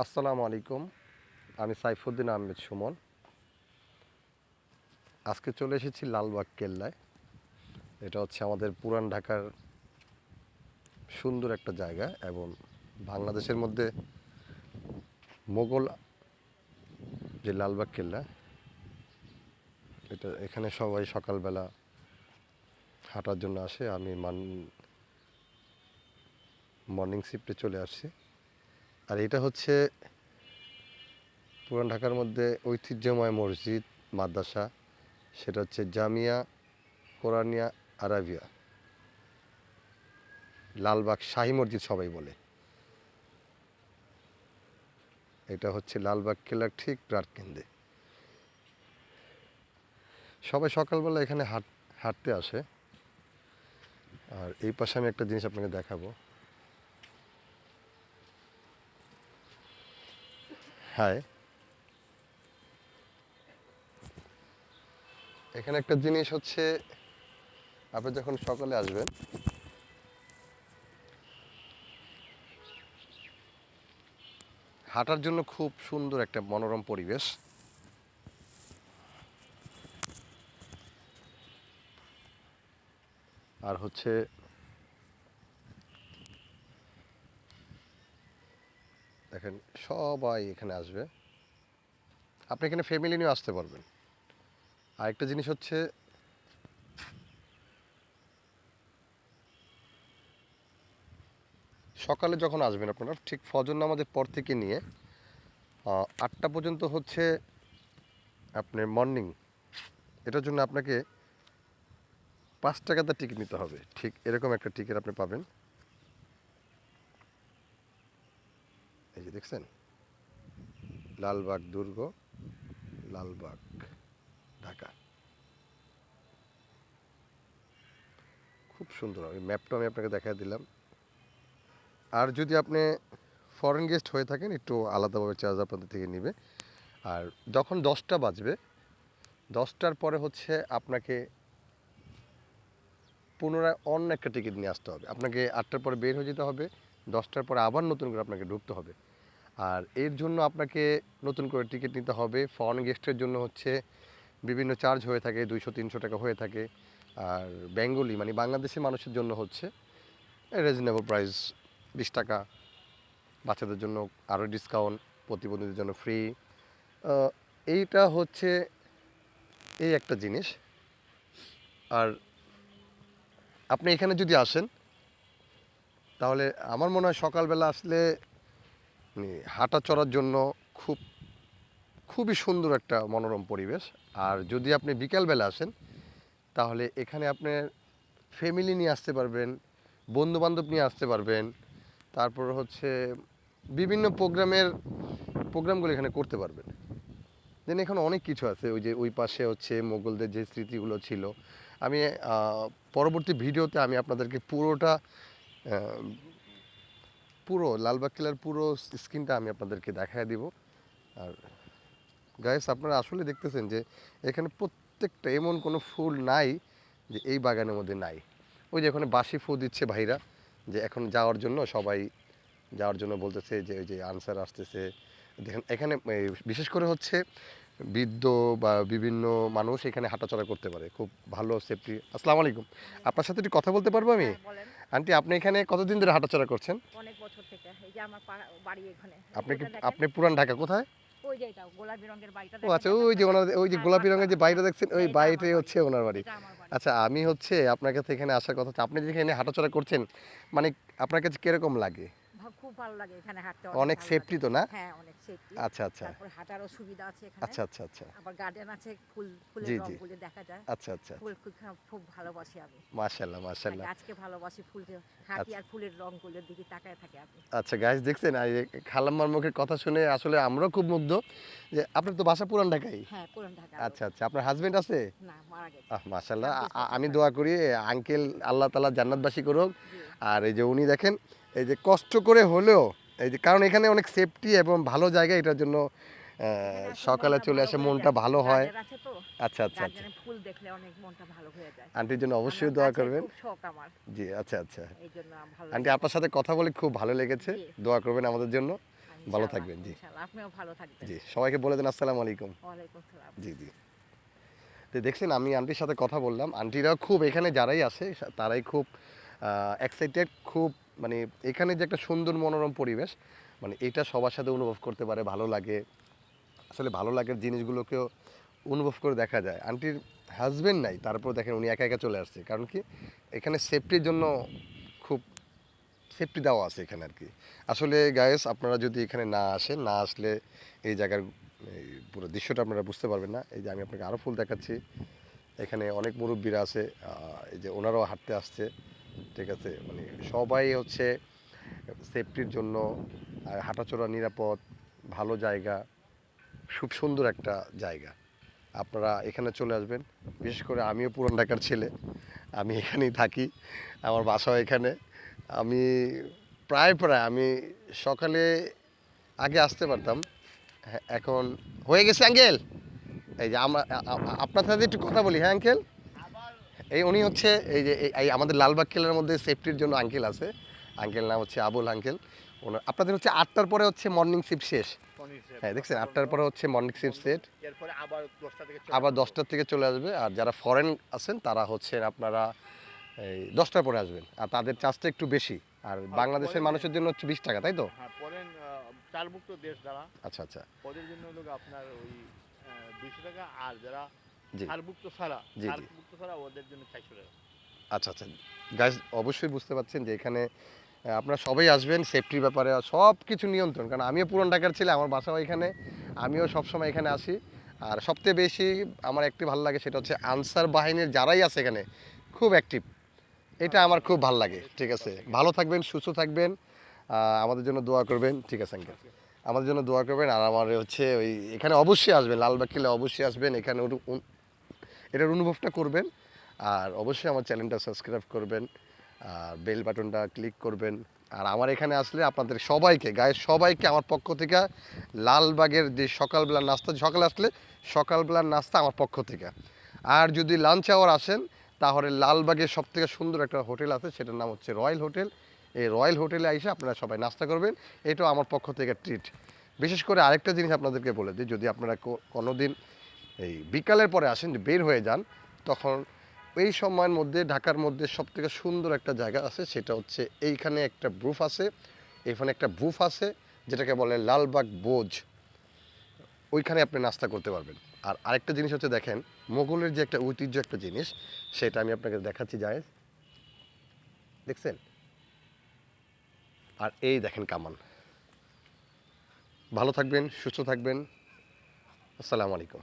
আসসালামু আলাইকুম। আমি সাইফুদ্দিন আহমেদ সুমন। আজকে চলে এসেছি লালবাগ কেল্লায়। এটা হচ্ছে আমাদের পুরান ঢাকার সুন্দর একটা জায়গা এবং বাংলাদেশের মধ্যে মোগল যে লালবাগ কেল্লা, এটা এখানে সবাই সকালবেলা হাঁটার জন্য আসে। আমি মান মর্নিং শিফটে চলে আসছি। আর এটা হচ্ছে পুরান ঢাকার মধ্যে ঐতিহ্যময় মসজিদ, মাদ্রাসা। সেটা হচ্ছে জামিয়া কোরআনিয়া আরাবিয়া। লালবাগ শাহী মসজিদ সবাই বলে। এটা হচ্ছে লালবাগ কেলার ঠিক প্রাণকেন্দ্রে সবাই সকালবেলা এখানে হাঁট, হাঁটতে আসে। আর এই পাশে আমি একটা জিনিস আপনাকে দেখাবো। হ্যাঁ এখানে একটা জিনিস হচ্ছে, আপনি যখন সকালে আসবেন, হাঁটার জন্য খুব সুন্দর একটা মনোরম পরিবেশ। আর হচ্ছে দেখেন, সবাই এখানে আসবে। আপনি এখানে ফ্যামিলি নিয়ে আসতে পারবেন। আরেকটা জিনিস হচ্ছে, সকালে যখন আসবেন আপনারা, ঠিক ফজর নামাজের পর থেকে নিয়ে আটটা পর্যন্ত হচ্ছে আপনার মর্নিং এটার জন্য আপনাকে পাঁচ টাকাতে টিকিট নিতে হবে। ঠিক এরকম একটা টিকিট আপনি পাবেন। এই যে দেখছেন? লালবাগ দুর্গ, লালবাগ, ঢাকা। খুব সুন্দর ওই ম্যাপটা আমি আপনাকে দেখা দিলাম। আর যদি আপনি ফরেন গেস্ট হয়ে থাকেন, একটু আলাদাভাবে চার্জ আপনাদের থেকে নেবে। আর যখন দশটা বাজবে, দশটার পরে হচ্ছে আপনাকে পুনরায় অন্য একটা টিকিট নিয়ে আসতে হবে। আপনাকে আটটার পরে বের হয়ে যেতে হবে। দশটার পরে আবার নতুন করে আপনাকে ঢুকতে হবে। আর এর জন্য আপনাকে নতুন করে টিকিট নিতে হবে। ফরেন গেস্টের জন্য হচ্ছে বিভিন্ন চার্জ হয়ে থাকে, দুইশো, তিনশো টাকা হয়ে থাকে। আর বেঙ্গলি মানে বাংলাদেশি মানুষের জন্য হচ্ছে রিজনেবল প্রাইস বিশ টাকা। বাচ্চাদের জন্য আরও ডিসকাউন্ট প্রতিবন্ধীদের জন্য ফ্রি এইটা হচ্ছে এই একটা জিনিস। আর আপনি এখানে যদি আসেন তাহলে আমার মনে হয় সকালবেলা আসলে হাঁটা চড়ার জন্য খুব, খুবই সুন্দর একটা মনোরম পরিবেশ। আর যদি আপনি বিকালবেলা আসেন, তাহলে এখানে আপনার ফ্যামিলি নিয়ে আসতে পারবেন বন্ধু বান্ধব নিয়ে আসতে পারবেন। তারপর হচ্ছে বিভিন্ন প্রোগ্রামের, প্রোগ্রামগুলো এখানে করতে পারবেন। দেন এখানে অনেক কিছু আছে, ওই যে ওই পাশে হচ্ছে মোগলদের যে স্মৃতিগুলো ছিল। আমি পরবর্তী ভিডিওতে আমি আপনাদেরকে পুরোটা পুরো লালবাগ কিলার পুরো স্ক্রিনটা আমি আপনাদেরকে দেখায় দিব। আর গাইস আপনারা আসলে দেখতেছেন যে এখানে প্রত্যেকটা এমন কোনো ফুল নাই যে এই বাগানের মধ্যে নাই। ওই যে এখানে বাসি ফুল দিচ্ছে ভাইরা যে এখন যাওয়ার জন্য সবাই যাওয়ার জন্য বলতেছে যে ওই যে আনসার আসতেছে। দেখেন, এখানে বিশেষ করে হচ্ছে বৃদ্ধ বা বিভিন্ন মানুষ এখানে হাঁটাচলা করতে পারে। খুব ভালো সেফটি আসসালামু আলাইকুম। আপনার সাথে একটু কথা বলতে পারব আমি? হ্যাঁ, আন্টি আপনি এখানে কতদিন ধরে হাঁটাচলা করছেন? অনেক বছর থেকে। এই যে আমার বাড়ি এখানে। আপনি কি আপনি পুরান ঢাকা কোথায়? ওই যে এটা গোলাপি রঙের বাড়িটা ও আচ্ছা ওই যে ওনার ওই যে হ্যাঁ, গোলাপি রঙের যে বাড়িটা দেখছেন ওই বাড়িটাই হচ্ছে ওনার বাড়ি। আচ্ছা আমি হচ্ছে আপনার কাছে এখানে আসার কথা। আপনি যেখানে হাঁটাচলা করছেন মানে আপনার কাছে কীরকম লাগে? খুব ভালো লাগে এখানে হাঁটতে অনেক সেফটি তো না? হ্যাঁ অনেক সেফটি আচ্ছা আচ্ছা। তারপরে হাঁটারও সুবিধা আছে এখানে। আচ্ছা আচ্ছা আচ্ছা। আবার গার্ডেন আছে ফুল ফুলের। রংগুলো দেখা যায়। আচ্ছা আচ্ছা ফুল খুব খুব ভালোবাসি আমি। মাশাল্লাহ মাশাল্লাহ আজকে ভালোবাসি ফুল হাঁটি আর ফুলের রংগুলোর দিকে তাকায় থাকে আমি। আচ্ছা গাইস দেখছেন? এই খালাম্মার মুখের কথা শুনে আসলে আমরাও খুব মুগ্ধ যে আপনার তো বাসা পুরান ঢাকাই। হ্যাঁ পুরান ঢাকা। আচ্ছা আচ্ছা। আপনার হাজবেন্ড আছে? না মারা গেছে। আহ বছর আমি দোয়া করি আঙ্কেল আল্লাহ তাআলা জান্নাতবাসী করুক। আর এই যে উনি দেখেন এই যে কষ্ট করে হলেও এই যে কারণ এখানে অনেক সেফটি এবং ভালো জায়গা এটার জন্য সকালে চলে আসে মনটা ভালো হয়। আচ্ছা আচ্ছা আচ্ছা। ফুল দেখলে অনেক মনটা ভালো হয়ে যায়। আন্টির জন্য অবশ্যই দোয়া করবেন। শখ আমার। জি আচ্ছা আচ্ছা। আন্টি আপনার সাথে কথা বলে খুব ভালো লেগেছে। দোয়া করবেন আমাদের জন্য। ভালো থাকবেন, জি। ইনশাআল্লাহ, আপনিও ভালো থাকবেন। জি সবাইকে বলে দেন আসসালামু আলাইকুম। ওয়ালাইকুম সালাম জি জি। তো দেখছেন আমি আন্টির সাথে কথা বললাম। আন্টিরাও খুব এখানে যারাই আছে তারাই খুব এক্সাইটেড খুব মানে এখানে যে একটা সুন্দর মনোরম পরিবেশ মানে এটা সবার সাথে অনুভব করতে পারে, ভালো লাগে। আসলে ভালো লাগার জিনিসগুলোকেও অনুভব করে দেখা যায়। আন্টির হাজব্যান্ড নাই তারপর দেখেন উনি একা একা চলে আসছে। কারণ কি? এখানে সেফটির জন্য খুব সেফটি দেওয়া আছে এখানে আর কি। আসলে গায়েস আপনারা যদি এখানে না আসেন, না আসলে এই জায়গার পুরো দৃশ্যটা আপনারা বুঝতে পারবেন না। এই যে আমি আপনাকে আরও ফুল দেখাচ্ছি। এখানে অনেক মুরব্বীরা আছে এই যে ওনারাও হাঁটতে আসছে। ঠিক আছে? মানে সবাই হচ্ছে সেফটির জন্য আর হাঁটাচলা নিরাপদ ভালো জায়গা খুব সুন্দর একটা জায়গা। আপনারা এখানে চলে আসবেন। বিশেষ করে আমিও পুরান ঢাকার ছেলে। আমি এখানেই থাকি আমার বাসাও এখানে। আমি প্রায় প্রায় আমি সকালে আগে আসতে পারতাম। হ্যাঁ, এখন হয়ে গেছে অ্যাঙ্কেল এই যে আমরা আপনার সাথে একটু কথা বলি হ্যাঁ আঙ্কেল? এই উনি হচ্ছে এই যে এই- আমাদের লালবাগ কেলার মধ্যে সেফটির জন্য আঙ্কেল আছে। আঙ্কেল নাম হচ্ছে আবুল আঙ্কেল ওনার আপনাদের হচ্ছে আটটার পরে হচ্ছে মর্নিং শিফট শেষ। হ্যাঁ দেখছেন? আটটার পরে হচ্ছে মর্নিং শিফট সেট আবার দশটার থেকে চলে আসবে। আর যারা ফরেন আছেন তারা হচ্ছে আপনারা এই দশটার পরে আসবেন। আর তাদের চার্জটা একটু বেশি। আর বাংলাদেশের মানুষের জন্য হচ্ছে বিশ টাকা তাই তো? হ্যাঁ আচ্ছা আচ্ছা। ওদের জন্য আপনার ওই টাকা। আর যারা জি। ছাড়া জি, জি। ছাড়া ওদের জন্য চারশো টাকা আচ্ছা আচ্ছা। গাইজ অবশ্যই বুঝতে পারছেন যে এখানে আপনারা সবাই আসবেন সেফটির ব্যাপারে সব কিছু নিয়ন্ত্রণ। কারণ আমিও পুরন ঢাকার ছেলে আমার বাসাও এখানে। আমিও সবসময় এখানে আসি। আর সবচেয়ে বেশি আমার একটি ভালো লাগে সেটা হচ্ছে আনসার বাহিনীর যারাই আছে এখানে খুব অ্যাক্টিভ এটা আমার খুব ভালো লাগে ঠিক আছে? ভালো থাকবেন সুস্থ থাকবেন। আমাদের জন্য দোয়া করবেন ঠিক আছে আঙ্কেল আমাদের জন্য দোয়া করবেন। আর আমার হচ্ছে ওই এখানে অবশ্যই আসবেন লালবাগ কিলে অবশ্যই আসবেন। এখানে এটার অনুভবটা করবেন। আর অবশ্যই আমার চ্যানেলটা সাবস্ক্রাইব করবেন, আর বেল বাটনটা ক্লিক করবেন। আর আমার এখানে আসলে আপনাদের সবাইকে, গায়ের সবাইকে আমার পক্ষ থেকে লালবাগের যে সকালবেলার নাস্তা, সকালে আসলে সকালবেলার নাস্তা আমার পক্ষ থেকে। আর যদি লাঞ্চ আওয়ার আসেন, তাহলে লালবাগের সব থেকে সুন্দর একটা হোটেল আছে, সেটার নাম হচ্ছে রয়্যাল হোটেল। এই রয়্যাল হোটেলে এসে আপনারা সবাই নাস্তা করবেন, এটাও আমার পক্ষ থেকে ট্রিট বিশেষ করে আরেকটা জিনিস আপনাদেরকে বলে দিই, যদি আপনারা কোনো দিন এই বিকালের পরে আসেন বের হয়ে যান, তখন এই সময়ের মধ্যে, ঢাকার মধ্যে সব থেকে সুন্দর একটা জায়গা আছে, সেটা হচ্ছে এইখানে একটা ব্রুফ আছে। এখানে একটা ব্রুফ আছে, যেটাকে বলে লালবাগ বোঝ ওইখানে আপনি নাস্তা করতে পারবেন। আর আরেকটা জিনিস হচ্ছে, দেখেন, মোগলের যে একটা ঐতিহ্য একটা জিনিস, সেটা আমি আপনাকে দেখাচ্ছি যায় দেখছেন? আর এই দেখেন কামান। ভালো থাকবেন, সুস্থ থাকবেন। আসসালামু আলাইকুম।